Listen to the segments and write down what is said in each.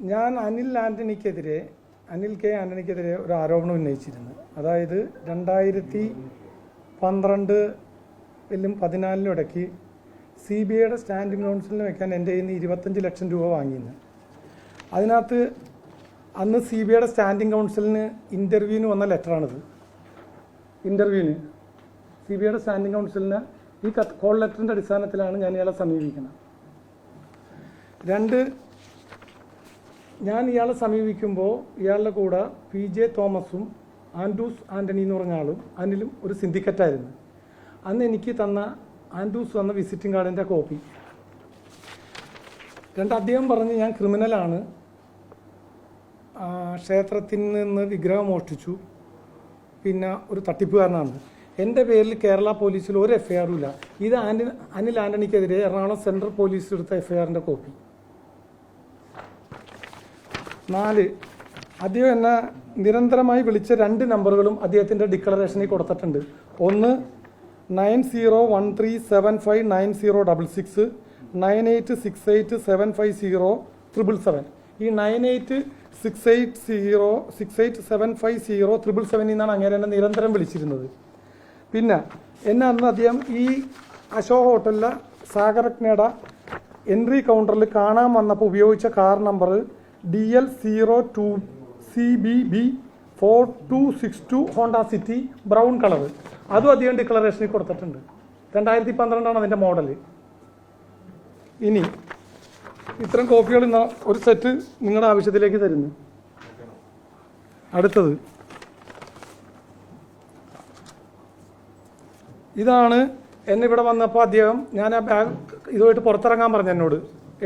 ഞാൻ അനിൽ ആന്റണിക്കെതിരെ അനിൽ കെ ആന്റണിക്കെതിരെ ഒരു ആരോപണം ഉന്നയിച്ചിരുന്നു. അതായത് രണ്ടായിരത്തി പന്ത്രണ്ടിലും പതിനാലിനും ഇടയ്ക്ക് സി ബി ഐയുടെ സ്റ്റാൻഡിംഗ് കൗൺസിലിന് വെക്കാൻ എന്റെ കയ്യിൽ നിന്ന് ഇരുപത്തഞ്ച് ലക്ഷം രൂപ വാങ്ങിയിരുന്നു. അതിനകത്ത് അന്ന് സി ബി ഐയുടെ സ്റ്റാൻഡിംഗ് കൗൺസിലിന് ഇന്റർവ്യൂവിന് വന്ന ലെറ്ററാണിത്. ഇന്റർവ്യൂവിന് സി ബി ഐയുടെ സ്റ്റാൻഡിംഗ് കൗൺസിലിന് ഈ കോൾ ലെറ്ററിന്റെ അടിസ്ഥാനത്തിലാണ് ഞാൻ ഇയാളെ സമീപിക്കുന്നത്. രണ്ട് ഞാൻ ഇയാളെ സമീപിക്കുമ്പോൾ ഇയാളുടെ കൂടെ പി ജെ തോമസും ആൻഡ്രൂസ് ആന്റണി എന്ന് പറഞ്ഞ ആളും അനിലും ഒരു സിൻഡിക്കറ്റായിരുന്നു അന്ന് എനിക്ക് തന്ന ആൻഡ്രൂസ് വന്ന വിസിറ്റിംഗ് കാർഡിന്റെ കോപ്പി. രണ്ട് അദ്ദേഹം പറഞ്ഞ് ഞാൻ ക്രിമിനലാണ് ക്ഷേത്രത്തിൽ നിന്ന് വിഗ്രഹം മോഷ്ടിച്ചു. പിന്നെ ഒരു തട്ടിപ്പുകാരനാണ്. എന്റെ പേരിൽ കേരള പോലീസിൽ ഒരു എഫ് ഐ ആറും ഇല്ല. ഇത് ആന്റണി അനിൽ ആന്റണിക്കെതിരെ എറണാകുളം സെൻട്രൽ പോലീസ് എടുത്ത എഫ് ഐ ആറിന്റെ കോപ്പി. നാല്. അദ്ദേഹം എന്നെ നിരന്തരമായി വിളിച്ച രണ്ട് നമ്പറുകളും അദ്ദേഹത്തിന്റെ ഡിക്ലറേഷനിൽ കൊടുത്തിട്ടുണ്ട്. ഒന്ന് nine zero one three seven five nine zero double six nine eight six eight seven five zero triple seven. ഈ nine eight six eight zero six eight seven five zero triple സെവനിൽ നിന്നാണ് അങ്ങനെ എന്നെ നിരന്തരം വിളിച്ചിരുന്നത്. പിന്നെ എന്നെ അന്ന് അദ്ദേഹം ഈ അശോക ഹോട്ടലിലെ സാഗരജ്ഞയുടെ എൻട്രി കൗണ്ടറിൽ കാണാൻ വന്നപ്പോൾ ഉപയോഗിച്ച car number D L zero two C B B four two six two Honda City brown colour അതും അധികം ഡിക്ലറേഷനിൽ കൊടുത്തിട്ടുണ്ട്. രണ്ടായിരത്തി പന്ത്രണ്ടാണ് അതിന്റെ മോഡൽ ഇനി ഇത്തരം കോപ്പികൾ ഇന്ന് ഒരു സെറ്റ് നിങ്ങളുടെ ആവശ്യത്തിലേക്ക് തരുന്നു. അടുത്തത്. ഇതാണ് എന്നെ ഇവിടെ വന്നപ്പോൾ അദ്ദേഹം ഞാൻ ആ ബാഗ് ഇതുമായിട്ട് പുറത്തിറങ്ങാൻ പറഞ്ഞു എന്നോട്.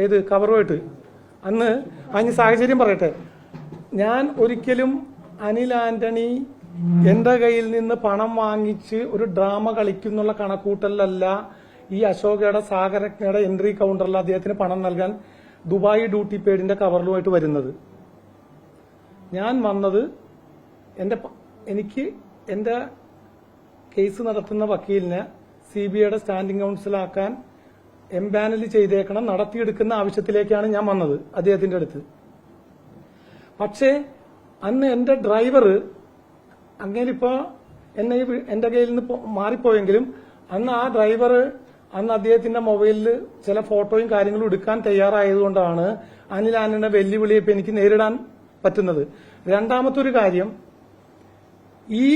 ഏത് കവറുമായിട്ട് അന്ന് അതിന് സാഹചര്യം പറയട്ടെ. ഞാൻ ഒരിക്കലും അനിൽ ആന്റണി എന്റെ കയ്യിൽ നിന്ന് പണം വാങ്ങിച്ച് ഒരു ഡ്രാമ കളിക്കുന്നുള്ള കണക്കൂട്ടലല്ല ഈ അശോകയുടെ സാഗരജ്ഞയുടെ എൻട്രി കൗണ്ടറിൽ അദ്ദേഹത്തിന് പണം നൽകാൻ ദുബായ് ഡ്യൂട്ടി പേഡിന്റെ കവറിലുമായിട്ട് വരുന്നത്. ഞാൻ വന്നത് എന്റെ എനിക്ക് എന്റെ കേസ് നടത്തുന്ന വക്കീലിനെ സി ബി ഐയുടെ സ്റ്റാൻഡിംഗ് കൗൺസിലാക്കാൻ എംപാനൽ ചെയ്തേക്കണം നടത്തിയെടുക്കുന്ന ആവശ്യത്തിലേക്കാണ് ഞാൻ വന്നത് അദ്ദേഹത്തിന്റെ അടുത്ത്. പക്ഷേ അന്ന് എന്റെ ഡ്രൈവർ അങ്ങേരിപ്പോ എന്നെ എന്റെ കയ്യിൽ നിന്ന് മാറിപ്പോയെങ്കിലും അന്ന് ആ ഡ്രൈവർ അന്ന് അദ്ദേഹത്തിന്റെ മൊബൈലിൽ ചില ഫോട്ടോയും കാര്യങ്ങളും എടുക്കാൻ തയ്യാറായതുകൊണ്ടാണ് അനിൽ ആനയുടെ വെല്ലുവിളിയെ ഇപ്പൊ എനിക്ക് നേരിടാൻ പറ്റുന്നത്. രണ്ടാമത്തെ ഒരു കാര്യം ഈ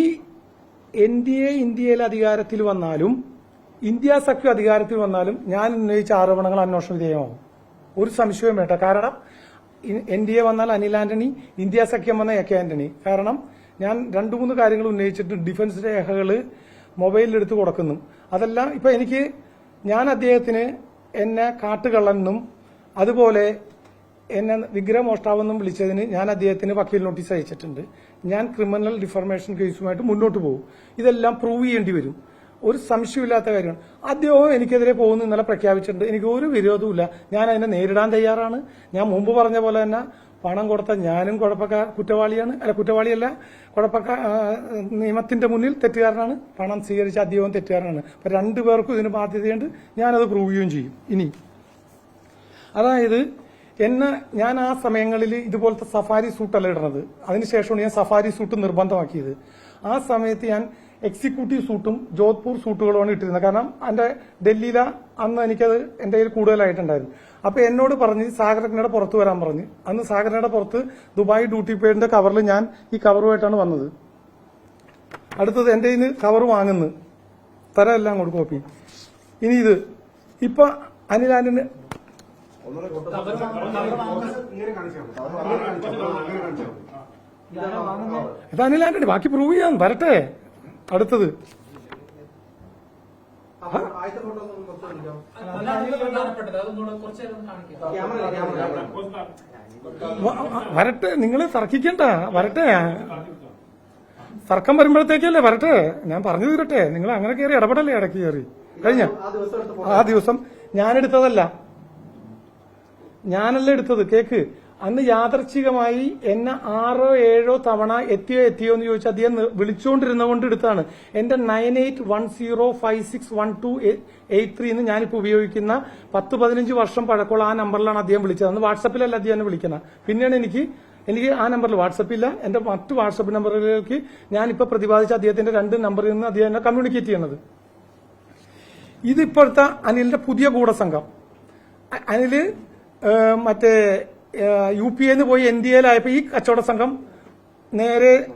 എൻ ഡി എ ഇന്ത്യയിൽ അധികാരത്തിൽ വന്നാലും ഇന്ത്യ സഖ്യം അധികാരത്തിൽ വന്നാലും ഞാൻ ഉന്നയിച്ച ആരോപണങ്ങൾ അന്വേഷണ വിധേയമാവും. ഒരു സംശയവും വേണ്ട. കാരണം എൻ ഡി എ വന്നാൽ അനിൽ ആന്റണി ഇന്ത്യ സഖ്യം വന്ന എ കെ ആന്റണി. കാരണം ഞാൻ രണ്ടു മൂന്ന് കാര്യങ്ങൾ ഉന്നയിച്ചിട്ട് ഡിഫൻസ് രേഖകൾ മൊബൈലിലെടുത്ത് കൊടുക്കുന്നു. അതെല്ലാം ഇപ്പൊ എനിക്ക് ഞാൻ അദ്ദേഹത്തിന് എന്നെ കാട്ടുകള്ളെന്നും അതുപോലെ എന്നെ വിഗ്രഹമോഷ്ടാവെന്നും വിളിച്ചതിന് ഞാൻ അദ്ദേഹത്തിന് വക്കീൽ നോട്ടീസ് അയച്ചിട്ടുണ്ട്. ഞാൻ ക്രിമിനൽ ഡിഫർമേഷൻ കേസുമായിട്ട് മുന്നോട്ട് പോകും. ഇതെല്ലാം പ്രൂവ് ചെയ്യേണ്ടി വരും. ഒരു സംശയമില്ലാത്ത കാര്യമാണ്. അദ്ദേഹവും എനിക്കെതിരെ പോകുന്നു ഇന്നലെ പ്രഖ്യാപിച്ചിട്ടുണ്ട്. എനിക്ക് ഒരു വിരോധവുമില്ല. ഞാൻ അതിനെ നേരിടാൻ തയ്യാറാണ്. ഞാൻ മുമ്പ് പറഞ്ഞ പോലെ തന്നെ പണം കൊടുത്ത ഞാനും കുഴപ്പക്കാർ കുറ്റവാളിയാണ്. അല്ല കുറ്റവാളിയല്ല. കുഴപ്പക്കാർ നിയമത്തിന്റെ മുന്നിൽ തെറ്റുകാരനാണ്. പണം സ്വീകരിച്ച അദ്ദേഹവും തെറ്റുകാരനാണ്. അപ്പൊ രണ്ടുപേർക്കും ഇതിന് ബാധ്യതയുണ്ട്. ഞാനത് പ്രൂവ് ചെയ്യുകയും ചെയ്യും. ഇനി. അതായത് എന്നെ ഞാൻ ആ സമയങ്ങളിൽ ഇതുപോലത്തെ സഫാരി സൂട്ടല്ല ഇടുന്നത്. അതിനുശേഷമാണ് ഞാൻ സഫാരി സൂട്ട് നിർബന്ധമാക്കിയത്. ആ സമയത്ത് ഞാൻ എക്സിക്യൂട്ടീവ് സൂട്ടും ജോധ്പൂർ സൂട്ടുകളുമാണ് ഇട്ടിരുന്നത്. കാരണം എന്റെ ഡൽഹിയിലെ അന്ന് എനിക്കത് എന്റെ കയ്യിൽ കൂടുതലായിട്ടുണ്ടായിരുന്നു. അപ്പൊ എന്നോട് പറഞ്ഞ് സാഗരജ്ഞയുടെ പുറത്ത് വരാൻ പറഞ്ഞ്. അന്ന് സാഗരനയുടെ പുറത്ത് ദുബായ് ഡ്യൂട്ടി പേഡിന്റെ കവറിൽ ഞാൻ ഈ കവറുമായിട്ടാണ് വന്നത്. അടുത്തത് എന്റെ കയ്യിൽ കവർ വാങ്ങുന്നു. തരമല്ല അങ്ങോട്ട് കോപ്പി ഇനി ഇത്. ഇപ്പൊ അനിൽ മതി. ഇത് അനിലാന്റെ ബാക്കി പ്രൂവ് ചെയ്യാൻ വരട്ടെ. അടുത്തത്. വരട്ടെ. നിങ്ങൾ തർക്കിക്കണ്ട. വരട്ടെ. തർക്കം വരുമ്പോഴത്തേക്കല്ലേ വരട്ടെ. ഞാൻ പറഞ്ഞു തീരട്ടെ. നിങ്ങൾ അങ്ങനെ കയറി ഇടപെടല്ലേ ഇടയ്ക്ക് കയറി. കഴിഞ്ഞ? ആ ദിവസം ആ ദിവസം ഞാനെടുത്തതല്ല. ഞാനല്ല എടുത്തത്. കേക്ക്. അന്ന് യാദർച്ഛികമായി എന്നെ ആറോ ഏഴോ തവണ എത്തിയോ എത്തിയോ എന്ന് ചോദിച്ചാൽ അദ്ദേഹം വിളിച്ചുകൊണ്ടിരുന്ന വിളിച്ചുകൊണ്ടിരുന്നതുകൊണ്ട് എടുത്താണ്. എന്റെ nine eight one zero five six one two eight three എന്ന് ഞാനിപ്പോൾ ഉപയോഗിക്കുന്ന പത്ത് പതിനഞ്ച് വർഷം പഴക്കമുള്ള ആ നമ്പറിലാണ് അദ്ദേഹം വിളിച്ചത്. അന്ന് വാട്സപ്പിലല്ല അദ്ദേഹം വിളിക്കുന്നത്. പിന്നെയാണ് എനിക്ക് എനിക്ക് ആ നമ്പറിൽ വാട്സപ്പില്ല എന്റെ മറ്റ് വാട്സപ്പ് നമ്പറുകളിലേക്ക് ഞാനിപ്പോൾ പ്രതിപാദിച്ച അദ്ദേഹത്തിന്റെ രണ്ട് നമ്പറിൽ നിന്ന് അദ്ദേഹം എന്നെ കമ്മ്യൂണിക്കേറ്റ് ചെയ്യണത്. ഇതിപ്പോഴത്തെ അനിലിന്റെ പുതിയ അ- അനിൽ മറ്റേ യു പി എന്ന് പോയി എൻ ഡി എയിലായപ്പോ ഈ കച്ചവട സംഘം നേരെ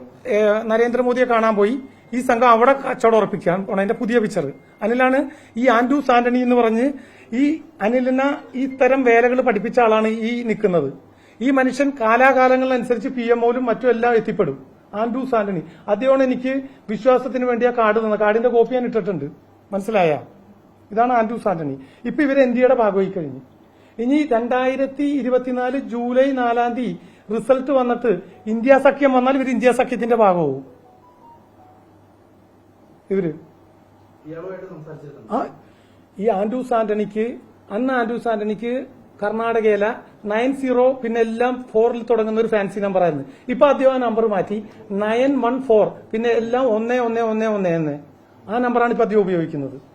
നരേന്ദ്രമോദിയെ കാണാൻ പോയി. ഈ സംഘം അവിടെ കച്ചവടം ഉറപ്പിക്കാൻ പോണ അതിന്റെ പുതിയ പിക്ചർ അനിലാണ് ഈ ആൻഡ്രൂസ് സാന്റണി എന്ന് പറഞ്ഞ് ഈ അനിലിനെ ഈ തരം വേലകൾ പഠിപ്പിച്ച ആളാണ് ഈ നിൽക്കുന്നത്. ഈ മനുഷ്യൻ കാലാകാലങ്ങളനുസരിച്ച് പി എം ഒലും മറ്റും എല്ലാം എത്തിപ്പെടും. ആൻഡ്രൂസ് സാന്റണി. അദ്ദേഹമാണ് എനിക്ക് വിശ്വാസത്തിന് വേണ്ടി ആ കാർഡ് തന്നത്. കാർഡിന്റെ കോപ്പി ഞാൻ ഇട്ടിട്ടുണ്ട്. മനസ്സിലായ? ഇതാണ് ആൻഡ്രൂസ് സാന്റണി. ഇപ്പൊ ഇവർ എൻ ഡി എയുടെ ഭാഗമായി കഴിഞ്ഞു. ഇനി രണ്ടായിരത്തി ഇരുപത്തിനാല് ജൂലൈ നാലാം തീയതി റിസൾട്ട് വന്നിട്ട് ഇന്ത്യ സഖ്യം വന്നാൽ ഇവർ ഇന്ത്യ സഖ്യത്തിന്റെ ഭാഗമാവും. ഇവർ. ഈ ആൻഡ്രൂസ് ആന്റണിക്ക് അന്ന് ആൻഡ്രൂസ് ആന്റണിക്ക് കർണാടകയിലെ നയൻ സീറോ പിന്നെ എല്ലാം ഫോറിൽ തുടങ്ങുന്ന ഒരു ഫാൻസി നമ്പർ ആയിരുന്നു. ഇപ്പൊ അദ്ദേഹം ആ നമ്പർ മാറ്റി. നയൻ വൺ ഫോർ പിന്നെ എല്ലാം ഒന്ന് ഒന്ന് ഒന്ന് ഒന്ന് എന്ന്. ആ നമ്പറാണ് ഇപ്പൊ അദ്ദേഹം ഉപയോഗിക്കുന്നത്.